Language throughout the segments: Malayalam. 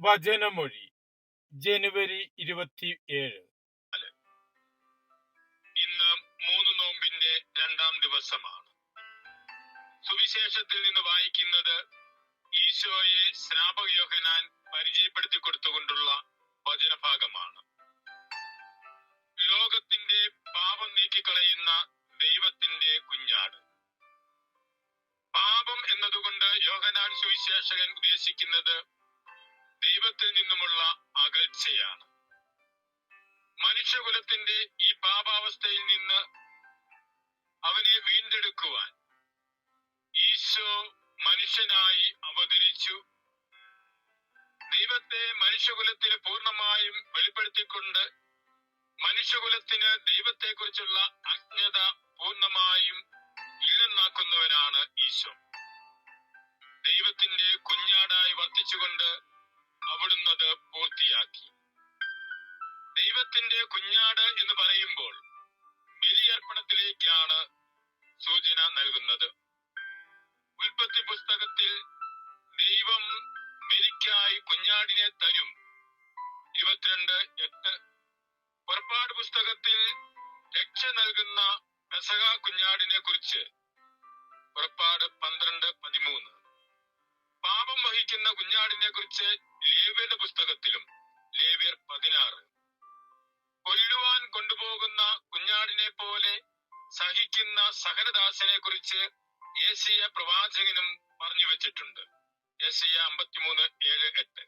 വചനമൊഴി. ജനുവരി ഇരുപത്തി ഏഴ് ഇന്ന് മൂന്ന് നോമ്പിന്റെ രണ്ടാം ദിവസമാണ്. സുവിശേഷത്തിൽ നിന്ന് വായിക്കുന്നത് ഈശോയെ സ്നാപക യോഹനാൻ പരിചയപ്പെടുത്തി കൊടുത്തുകൊണ്ടുള്ള വചനഭാഗമാണ്. ലോകത്തിന്റെ പാപം നീക്കിക്കളയുന്ന ദൈവത്തിന്റെ കുഞ്ഞാട്. പാപം എന്നതുകൊണ്ട് യോഹനാൻ സുവിശേഷകൻ ഉദ്ദേശിക്കുന്നത് ദൈവത്തിൽ നിന്നുമുള്ള അകൽച്ചയാണ്. മനുഷ്യകുലത്തിന്റെ ഈ പാപാവസ്ഥയിൽ നിന്ന് അവനെ വീണ്ടെടുക്കുവാൻ ഈശോ മനുഷ്യനായി അവതരിച്ചു. ദൈവത്തെ മനുഷ്യകുലത്തിന് പൂർണമായും വെളിപ്പെടുത്തിക്കൊണ്ട് മനുഷ്യകുലത്തിന് ദൈവത്തെക്കുറിച്ചുള്ള അജ്ഞത പൂർണമായും ഇല്ലെന്നാക്കുന്നവനാണ് ഈശോ. ദൈവത്തിന്റെ കുഞ്ഞാടായി വർത്തിച്ചുകൊണ്ട് അത് പൂർത്തിയാക്കി. ദൈവത്തിന്റെ കുഞ്ഞാട് എന്ന് പറയുമ്പോൾ ബലിയർപ്പണത്തിലേക്കാണ് സൂചന നൽകുന്നത്. ഉൽപ്പത്തി പുസ്തകത്തിൽ ദൈവം ബലിക്കായി കുഞ്ഞാടിനെ തരും. ഇരുപത്തിരണ്ട് എട്ട്. പുറപ്പാട് പുസ്തകത്തിൽ രക്ഷ നൽകുന്ന പെസക കുഞ്ഞാടിനെ കുറിച്ച്. പുറപ്പാട് പന്ത്രണ്ട് പതിമൂന്ന്. പാപം വഹിക്കുന്ന കുഞ്ഞാടിനെ കുറിച്ച് ലേവ്യരുടെ പുസ്തകത്തിലും ലേവ്യർ പതിനാറ്. കൊല്ലുവാൻ കൊണ്ടുപോകുന്ന കുഞ്ഞാടിനെ പോലെ സഹിക്കുന്ന സഹനദാസനെ കുറിച്ച് ഏസിയ പ്രവാചകനും പറഞ്ഞു വെച്ചിട്ടുണ്ട്. ഏസിയ അമ്പത്തിമൂന്ന് ഏഴ് എട്ട്.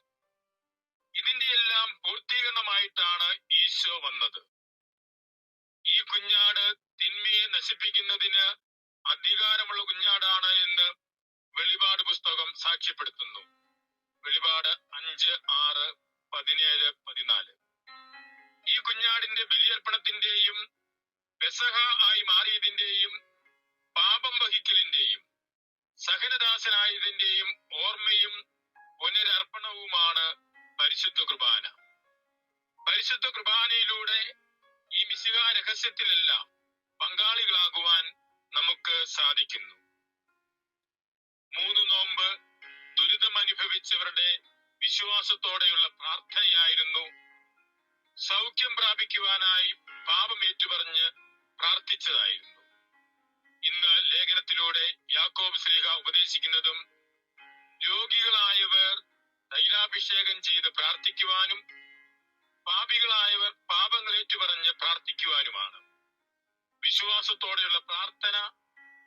ഇതിന്റെ എല്ലാം പൂർത്തീകരണമായിട്ടാണ് ഈശോ വന്നത്. ഈ കുഞ്ഞാട് തിന്മയെ നശിപ്പിക്കുന്നതിന് അധികാരമുള്ള കുഞ്ഞാടാണ് എന്ന് വെളിപാട് പുസ്തകം സാക്ഷ്യപ്പെടുത്തുന്നു. വെളിപാട് അഞ്ച് ആറ് പതിനേഴ് പതിനാല്. ഈ കുഞ്ഞാടിന്റെ ബലിയർപ്പണത്തിന്റെയും പെസഹ ആയി മാറിയതിന്റെയും പാപം വഹിക്കലിന്റെയും സഹനദാസനായതിന്റെയും ഓർമ്മയും പുനരർപ്പണവുമാണ് പരിശുദ്ധ കുർബാന. പരിശുദ്ധ കുർബാനയിലൂടെ ഈ മിശിക രഹസ്യത്തിലെല്ലാം പങ്കാളികളാകുവാൻ നമുക്ക് സാധിക്കുന്നു. അനുഭവിച്ചവരുടെ വിശ്വാസത്തോടെയുള്ള പ്രാർത്ഥനയായിരുന്നു. സൗഖ്യം പ്രാപിക്കുവാനായി പാപം ഏറ്റുപറഞ്ഞ് പ്രാർത്ഥിച്ചതായിരുന്നു. ഇന്ന് ലേഖനത്തിലൂടെ യാക്കോബ് സ്ലീഹ ഉപദേശിക്കുന്നതും രോഗികളായവർ തൈലാഭിഷേകം ചെയ്ത് പ്രാർത്ഥിക്കുവാനും പാപികളായവർ പാപങ്ങൾ ഏറ്റുപറഞ്ഞ് പ്രാർത്ഥിക്കുവാനുമാണ്. വിശ്വാസത്തോടെയുള്ള പ്രാർത്ഥന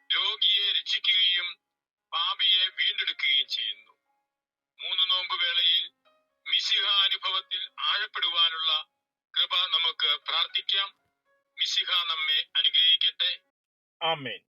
രോഗിയെ രക്ഷിക്കുകയും പാപിയെ വീണ്ടെടുക്കുകയും ചെയ്യുന്നു. നമുക്ക് പ്രാർത്ഥിക്കാം. മിശിഹ നമ്മെ അനുഗ്രഹിക്കട്ടെ. ആമേൻ.